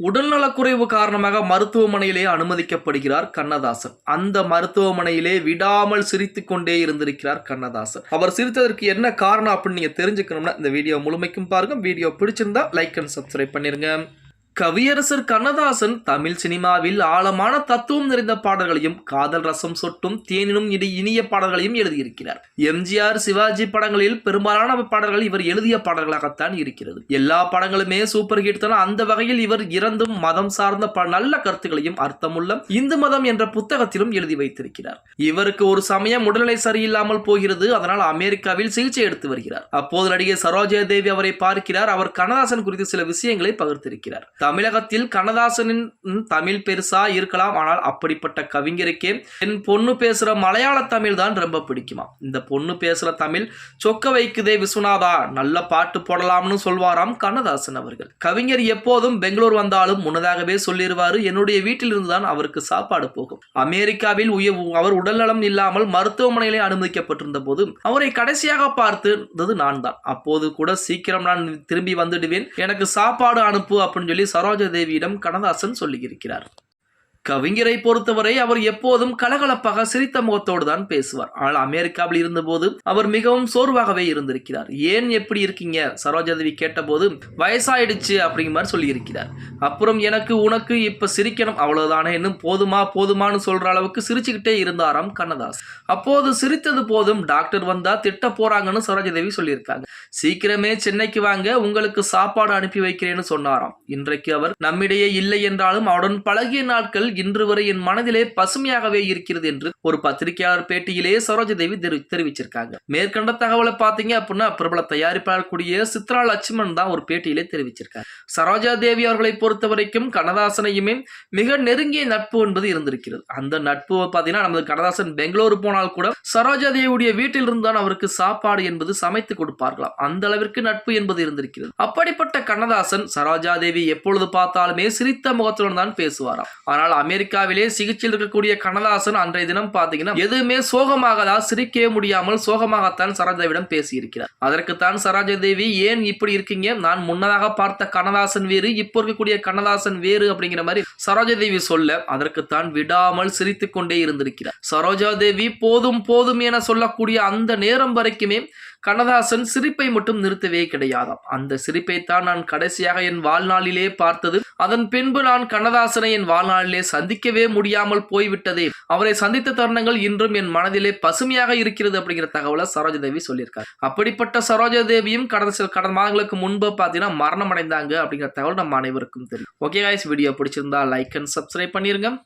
உடல்நலக்குறைவு காரணமாக மருத்துவமனையிலே அனுமதிக்கப்படுகிறார் கண்ணதாசன். அந்த மருத்துவமனையிலே விடாமல் சிரித்து கொண்டே இருந்திருக்கிறார் கண்ணதாசன். அவர் சிரித்ததற்கு என்ன காரணம் அப்படின்னு நீங்க தெரிஞ்சுக்கணும்னா இந்த வீடியோ முழுமைக்கும் பாருங்க. வீடியோ பிடிச்சிருந்தா லைக் அண்ட் சப்ஸ்கிரைப் பண்ணிருங்க. கவியரசர் கண்ணதாசன் தமிழ் சினிமாவில் ஆழமான தத்துவம் நிறைந்த பாடல்களையும் காதல் ரசம் சொட்டும் தேனினும் இனி இனிய பாடல்களையும் எழுதியிருக்கிறார். எம்ஜிஆர் சிவாஜி படங்களில் பெரும்பாலான பாடல்கள் இவர் எழுதிய பாடல்களாகத்தான் இருக்கிறது. எல்லா படங்களுமே சூப்பர் ஹிட் தான் அந்த வகையில் இவர் இறந்தும் மதம் சார்ந்த ப- நல்ல கருத்துக்களையும் அர்த்தமுள்ள இந்து மதம் என்ற புத்தகத்திலும் எழுதி வைத்திருக்கிறார். இவருக்கு ஒரு சமயம் உடல்நிலை சரியில்லாமல் போகிறது அதனால் அமெரிக்காவில் சிகிச்சை எடுத்து வருகிறார். அப்போது நடிகை சரோஜயா தேவி அவரை பார்க்கிறார். அவர் கண்ணதாசன் குறித்து சில விஷயங்களை பகிர்ந்திருக்கிறார். தமிழகத்தில் கண்ணதாசனின் தமிழ் பெருசா இருக்கலாம் ஆனால் அப்படிப்பட்ட கவிஞருக்கே என் பொண்ணு பேசுற மலையாள தமிழ் தான் ரொம்ப பிடிக்குமா? இந்த பொண்ணு பேசுற தமிழ் சொக்க வைக்குதே விஸ்வநாதா நல்ல பாட்டு போடலாம்னு சொல்வாராம் கண்ணதாசன் அவர்கள். கவிஞர் எப்போதும் பெங்களூர் வந்தாலும் முன்னதாகவே சொல்லிடுவாரு என்னுடைய வீட்டிலிருந்து தான் அவருக்கு சாப்பாடு போகும். அமெரிக்காவில் உய அவர் உடல்நலம் இல்லாமல் மருத்துவமனையிலே அனுமதிக்கப்பட்டிருந்த போது அவரை கடைசியாக பார்த்தது நான் தான் அப்போது கூட சீக்கிரம் நான் திரும்பி வந்துடுவேன் எனக்கு சாப்பாடு அனுப்பு அப்படின்னு சொல்லி சரோஜதேவியிடம் கனதாசன் கண்ணதாசன் சொல்லியிருக்கிறார். கவிஞரை பொறுத்தவரை அவர் எப்போதும் கலகலப்பாக சிரித்த முகத்தோடு தான் பேசுவார். ஆனால் அமெரிக்காவில் இருந்தபோது அவர் மிகவும் சோர்வாகவே இருந்திருக்கிறார். ஏன் எப்படி இருக்கீங்க? சரோஜாதேவி கேட்டபோது வயசாயிடுச்சு அப்படிங்கிற மாதிரி சொல்லியிருக்கிறார். அப்புறம் எனக்கு உனக்கு இப்ப சிரிக்கணும்? அவ்வளவுதானே இன்னும் போதுமா போதுமான்னு சொல்ற அளவுக்கு சிரிச்சுக்கிட்டே இருந்தாராம் கண்ணதாஸ். அப்போது சிரித்தது போதும். டாக்டர் வந்தா திட்ட போறாங்கன்னு சரோஜாதேவி சொல்லியிருக்காங்க. சீக்கிரமே சென்னைக்கு வாங்க உங்களுக்கு சாப்பாடு அனுப்பி வைக்கிறேன்னு சொன்னாராம். இன்றைக்கு அவர் நம்மிடையே இல்லை என்றாலும் அவருடன் பழகிய நாட்கள் இன்று வரை என் மனதிலே பசுமையாகவே இருக்கிறது என்று ஒரு பத்திரிகையாளர் பேட்டியிலே சரோஜா தேவி தெரிவிச்சிருக்காங்க. மேற்கண்ட தகவலை பார்த்தீங்க அப்படின்னா பிரபல தயாரிப்பாளர் கூடிய சித்ரா லட்சுமணன் தான் ஒரு பேட்டியிலே தெரிவிச்சிருக்காங்க சரோஜா தேவி அவர்களை பொறுத்த வரைக்கும் கண்ணதாசனையுமே மிக நெருங்கிய நட்பு என்பது இருந்திருக்கிறது. அந்த நட்பு பார்த்தீங்கன்னா நமது கண்ணதாசன் பெங்களூரு போனால் கூட சரோஜா தேவியுடைய வீட்டில் இருந்தான் அவருக்கு சாப்பாடு என்பது சமைத்து கொடுப்பார்களாம். அந்த அளவிற்கு நட்பு என்பது இருந்திருக்கிறது. அப்படிப்பட்ட கண்ணதாசன் சரோஜா தேவி எப்பொழுது பார்த்தாலுமே சிரித்த முகத்துடன் தான் பேசுவாராம். ஆனால் அமெரிக்காவிலே சிகிச்சையில் இருக்கக்கூடிய கண்ணதாசன் அன்றைய தினம் பார்த்தீங்கன்னா எதுவுமே சோகமாகதா சிரிக்கவே முடியாமல் சோகமாகத்தான் சரோஜாவிடம் பேசியிருக்கிறார். அதற்குத்தான் சரோஜா தேவி ஏன் இப்படி இருக்கீங்க? நான் முன்னதாக பார்த்த கண்ணதாசன் வேறு இப்போ இருக்கக்கூடிய கண்ணதாசன் வேறு அப்படிங்கிற மாதிரி சரோஜா தேவி சொல்ல அதற்குத்தான் விடாமல் சிரித்துக்கொண்டே இருந்திருக்கிறார். சரோஜா தேவி போதும் போதும் என சொல்லக்கூடிய அந்த நேரம் வரைக்குமே கண்ணதாசன் சிரிப்பை மட்டும் நிறுத்தவே கிடையாதாம். அந்த சிரிப்பைத்தான் நான் கடைசியாக என் வாழ்நாளிலே பார்த்தது. அதன் பின்பு நான் கண்ணதாசனை என் வாழ்நாளிலே சந்திக்கவே முடியாமல் போய்விட்டதே. அவரை சந்தித்த தருணங்கள் இன்றும் என் மனதிலே பசுமையாக இருக்கிறது அப்படிங்கிற தகவலை சரோஜா தேவி சொல்லியிருக்காரு. அப்படிப்பட்ட சரோஜா தேவியும் கடந்த சில கடந்த மாதங்களுக்கு முன்பு பார்த்தீங்கன்னா மரணம் அடைந்தாங்க அப்படிங்கிற தகவல் நம்ம அனைவருக்கும் தெரியும். ஓகே காய்ஸ் வீடியோ பிடிச்சிருந்தா லைக் அண்ட் சப்ஸ்கிரைப் பண்ணிருங்க.